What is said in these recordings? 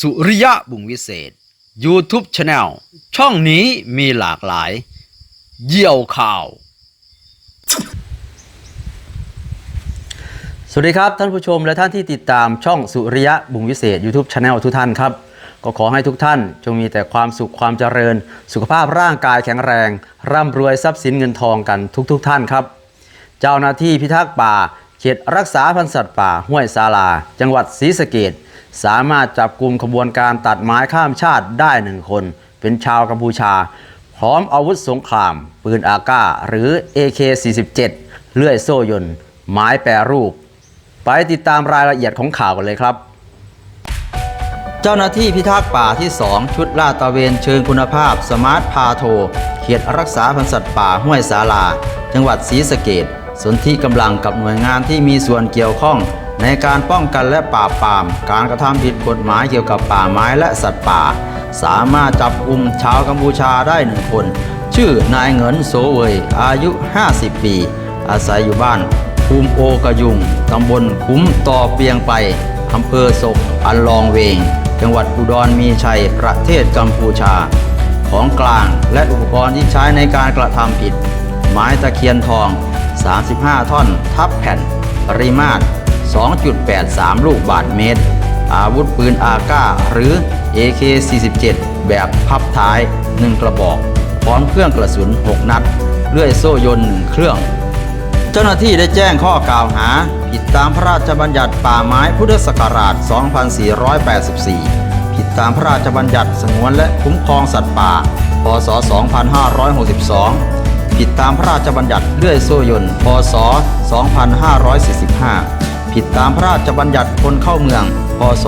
สุริยะบุงวิเศษ YouTube Channel ช่องนี้มีหลากหลาย เยี่ยวข่าว สวัสดีครับท่านผู้ชมและท่านที่ติดตามช่องสุริยะบุงวิเศษ YouTube Channel ทุกท่านครับ ก็ขอให้ทุกท่าน จงมีแต่ความสุขความเจริญ สุขภาพร่างกายแข็งแรง ร่ำรวยทรัพย์สินเงินทองกันทุกๆทท่านครับ เจ้าหน้าที่พิทักษ์ป่า เขตรักษาพันธุ์สัตว์ป่าห้วยสาลา จังหวัดศรีสะเกด สามารถจับกลุ่มขบวนการตัดไม้ข้ามชาติได้หนึ่งคน เป็นชาวกัมพูชา พร้อมอาวุธสงคราม ปืนอากาหรือ AK-47 เลื่อยโซ่ยนไม้แปรรูป ไปติดตามรายละเอียดของข่าวกันเลยครับ เจ้าหน้าที่พิทักษ์ป่าที่ 2 ชุดลาดตระเวนเชิงคุณภาพสมาร์ทพาโทเขตรักษาพันธุ์สัตว์ป่าห้วยสาลา จังหวัดศรีสะเกดสนที่กำลังกับหน่วยงานที่มีส่วนเกี่ยวข้อง ในการป้องกันและปราบปราม การกระทำผิดกฎหมายเกี่ยวกับป่าไม้และสัตว์ป่า สามารถจับกลุ่มชาวกัมพูชาได้หนึ่งคน ชื่อนายเงินโสเวยอายุ 50 ปี อาศัยอยู่บ้านภูมิโอกระยุงตำบลคุ้มต่อเปียงไปอำเภอศกอันลองเวง จังหวัดอุดรมีชัยประเทศกัมพูชา ของกลางและอุปกรณ์ที่ใช้ในการกระทำผิด ไม้ตะเคียนทอง 35 ท่อน ทับแผ่น ปริมาตร 2.83 ลูกบาทเมตร อาวุธปืนอาก้าหรือ AK-47 แบบพับท้าย 1 กระบอก พร้อมเครื่องกระสุน 6 นัด เลื่อยโซ่ยนต์ 1 เครื่อง เจ้าหน้าที่ได้แจ้งข้อกล่าวหา ผิดตามพระราชบัญญัติป่าไม้พุทธศักราช 2484 ผิดตามพระราชบัญญัติสงวนและคุ้มครองสัตว์ป่า พศ 2562ผิดตามพระราชบัญญัติเลื่อยโซ่ยนต์ พศ 2545 ผิดตามพระราชบัญญัติคนเข้าเมือง พศ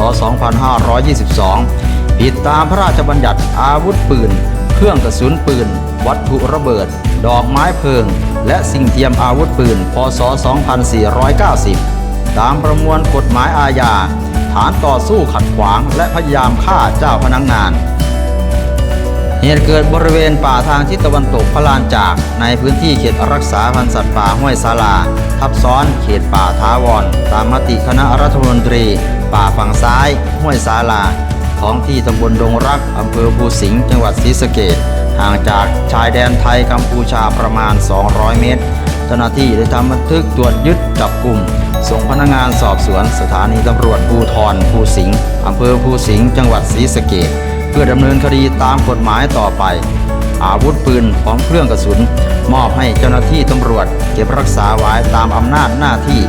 2522 ผิดตามพระราชบัญญัติอาวุธปืน เครื่องกระสุนปืน วัตถุระเบิด ดอกไม้เพลิง และสิ่งเทียมอาวุธปืน พศ 2490 ตามประมวลกฎหมายอาญา ฐานต่อสู้ขัดขวางและพยายามฆ่าเจ้าพนักงาน เหตุเกิดบริเวณป่าทางทิศตะวันตกพระลานจากในพื้นที่เขตรักษาพันธุ์สัตว์ป่าห้วยสาลา ทับซ้อนเขตป่าท้าวร ตามมติคณะรัฐมนตรี ป่าฝั่งซ้าย ห้วยสาลาท้องที่ตำบลดงรักอำเภอภูสิงห์จังหวัดศรีสะเกษห่างจากชายแดนไทยกัมพูชาประมาณ 200 เมตร เจ้าหน้าที่ได้ทำบันทึกตรวจยึดจับกลุ่ม ส่งพนักงานสอบสวนสถานีตำรวจภูทรภูสิงห์อำเภอภูสิงห์จังหวัดศรีสะเกษเพื่อดำเนินคดีตามกฎหมายต่อไป อาวุธปืนพร้อมเครื่องกระสุน มอบให้เจ้าหน้าที่ตำรวจ เก็บรักษาไว้ตามอำนาจหน้าที่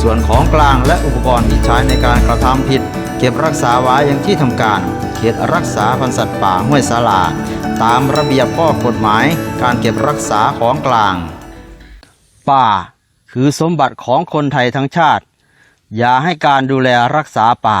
ส่วนของกลางและอุปกรณ์ที่ใช้ในการกระทำผิด เก็บรักษาไว้อยังที่ทำการ เขตรักษาพันธุ์สัตว์ป่าห้วยสาลา ตามระเบียบข้อกฎหมาย การเก็บรักษาของกลาง ป่า คือสมบัติของคนไทยทั้งชาติ อย่าให้การดูแลรักษาป่า